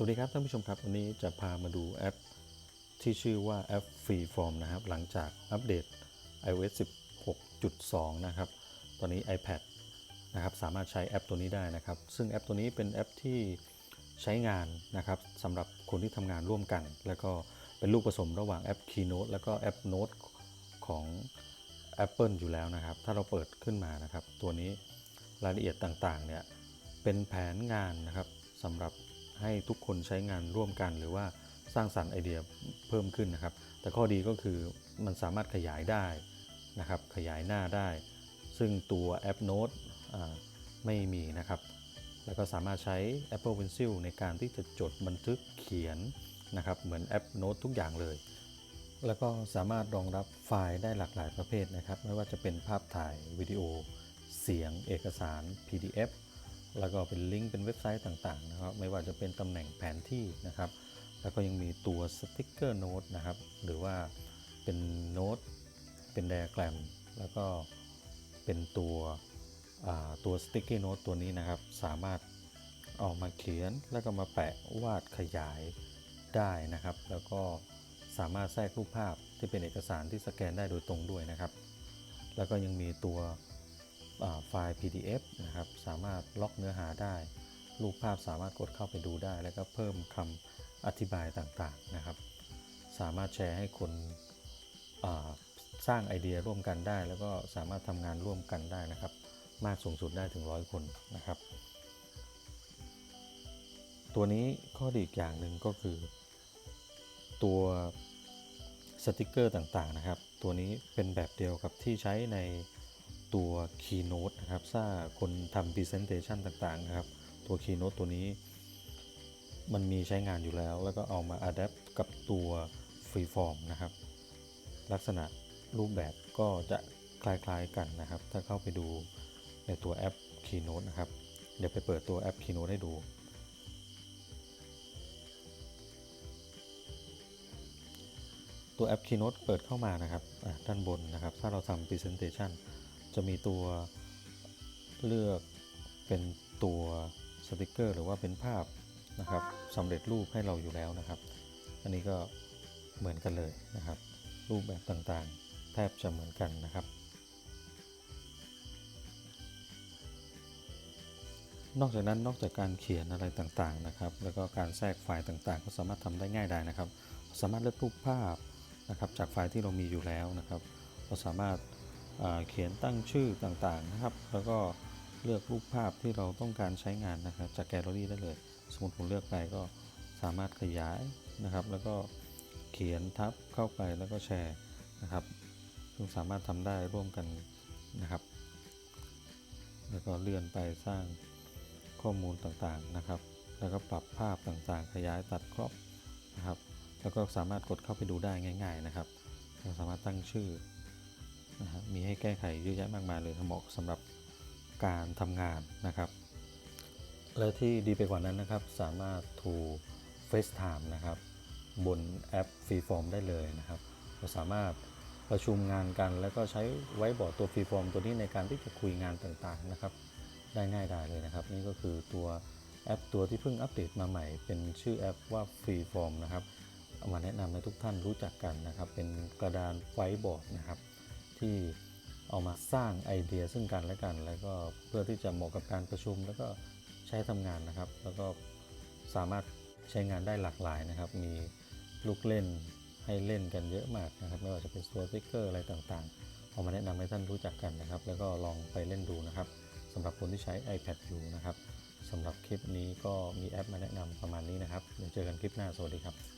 สวัสดีครับท่านผู้ชมครับ วันนี้จะพามาดูแอปที่ชื่อว่าแอป Freeform นะครับ หลังจากอัปเดต iOS 16.2 นะครับ ตอนนี้ iPad นะครับสามารถใช้แอปตัวนี้ได้นะครับ ซึ่งแอปตัวนี้เป็นแอปที่ใช้งานนะครับสำหรับคนที่ทำงานร่วมกัน แล้วก็เป็นลูกผสมระหว่างแอป Keynote แล้วก็แอป Note ของ Apple อยู่แล้วนะครับ ถ้าเราเปิดขึ้นมานะครับ ตัวนี้รายละเอียดต่างๆเนี่ยเป็นแผนงานนะครับสำหรับ ให้ทุกคนใช้งานร่วมกัน หรือว่าสร้างสรรค์ไอเดียเพิ่มขึ้นนะครับ แต่ข้อดีก็คือมันสามารถขยายได้นะครับขยายหน้าได้ ซึ่งตัวแอป Note อ่าไม่มีนะครับ แล้วก็สามารถใช้ Apple Pencil ในการที่จะจดบันทึกเขียนนะครับเหมือนแอป Note ทุกอย่างเลย แล้วก็สามารถรองรับไฟล์ได้หลากหลายประเภทนะครับ ไม่ว่าจะเป็นภาพถ่ายวิดีโอ เสียงเอกสาร PDF แล้วก็เป็นลิงก์เป็นเว็บไซต์ต่างๆนะครับ ไม่ว่าจะเป็นตำแหน่งแผนที่นะครับ แล้วก็ยังมีตัวสติ๊กเกอร์โน้ตนะครับ หรือว่าเป็นโน้ต เป็นไดอะแกรม แล้วก็เป็นตัวตัวสติ๊กเกอร์โน้ตตัวนี้นะครับ สามารถเออกมาเขียนแล้วก็มาแปะวาดขยายได้นะครับ แล้วก็สามารถแทรกรูปภาพที่เป็นเอกสารที่สแกนได้โดยตรงด้วยนะครับ แล้วก็ยังมีตัว ไฟล์ PDF นะครับ สามารถล็อกเนื้อหาได้ รูปภาพสามารถกดเข้าไปดูได้ แล้วก็เพิ่มคำอธิบายต่างๆนะครับ สามารถแชร์ให้คนสร้างไอเดียร่วมกันได้ แล้วก็สามารถทำงานร่วมกันได้นะครับ มากสูงสุดได้ถึงร้อยคนนะครับ ตัวนี้ข้อดีอีกอย่างหนึ่งก็คือ ตัวสติกเกอร์ต่างๆนะครับ ตัวนี้เป็นแบบเดียวกับที่ใช้ใน ตัว Keynote นะครับถ้าคนทำ Presentation ต่างๆนะครับ ตัว Keynote ตัวนี้ มันมีใช้งานอยู่แล้ว แล้วก็เอามา Adapt กับตัว Freeform นะครับ ลักษณะรูปแบบก็จะคล้ายๆกันนะครับ ถ้าเข้าไปดูในตัวแอป Keynote นะครับ เดี๋ยวไปเปิดตัวแอป Keynote ให้ดู ตัวแอป Keynote เปิดเข้ามานะครับอะด้านบนนะครับ ถ้าเราทำ Presentation จะมีตัวเลือกเป็นตัวสติกเกอร์ หรือว่าเป็นภาพนะครับสำเร็จรูปให้เราอยู่แล้วนะครับ อันนี้ก็เหมือนกันเลยนะครับ รูปแบบต่างๆ แทบจะเหมือนกันนะครับ นอกจากนั้นนอกจากการเขียนอะไรต่างๆนะครับ แล้วก็การแทรกไฟล์ต่างๆ ก็สามารถทำได้ง่ายได้นะครับ สามารถเลือกรูปภาพนะครับจากไฟล์ที่เรามีอยู่แล้วนะครับ เราสามารถ เขียนตั้งชื่อต่างๆนะครับ แล้วก็เลือกรูปภาพที่เราต้องการใช้งานนะครับจากแกลเลอรี่ได้เลย สมมติผมเลือกไปก็สามารถขยายนะครับ แล้วก็เขียนทับเข้าไปแล้วก็แชร์นะครับซึ่งสามารถทำได้ร่วมกันนะครับ แล้วก็เลื่อนไปสร้างข้อมูลต่างๆนะครับ แล้วก็ปรับภาพต่างๆ ขยายตัดครอบนะครับ แล้วก็สามารถกดเข้าไปดูได้ง่าย ๆนะครับ เราสามารถตั้งชื่อ นะมีให้แก้ไขเยอะแยะมากมายเลยเหมาะสำหรับการทำงานนะครับ และที่ดีไปกว่านั้นนะครับ สามารถทู FaceTime นะครับ บนแอป Freeform ได้เลยนะครับเราสามารถประชุมงานกัน แล้วก็ใช้ไว้บอร์ดตัว Freeform ตัวนี้ในการที่จะคุยงานต่างๆนะครับ ได้ง่ายดายเลยนะครับ นี่ก็คือตัวแอปตัวที่เพิ่งอัปเดตมาใหม่ เป็นชื่อแอปว่า Freeform นะครับเอามาแนะนำให้ทุกท่านรู้จักกันนะครับ เป็นกระดานไว้บอร์ดนะครับ ที่เอามาสร้างไอเดียซึ่งกันและกัน แล้วก็เพื่อที่จะเหมาะกับการประชุม แล้วก็ใช้ทำงานนะครับ แล้วก็สามารถใช้งานได้หลากหลายนะครับ มีลูกเล่นให้เล่นกันเยอะมากนะครับ ไม่ว่าจะเป็นตัวสติ๊กเกอร์อะไรต่างๆเอามาแนะนำให้ท่านรู้จักกันนะครับ แล้วก็ลองไปเล่นดูนะครับสำหรับคนที่ใช้ iPad อยู่นะครับสำหรับคลิปนี้ก็มีแอปมาแนะนำประมาณนี้นะครับ เดี๋ยวเจอกันคลิปหน้า สวัสดีครับ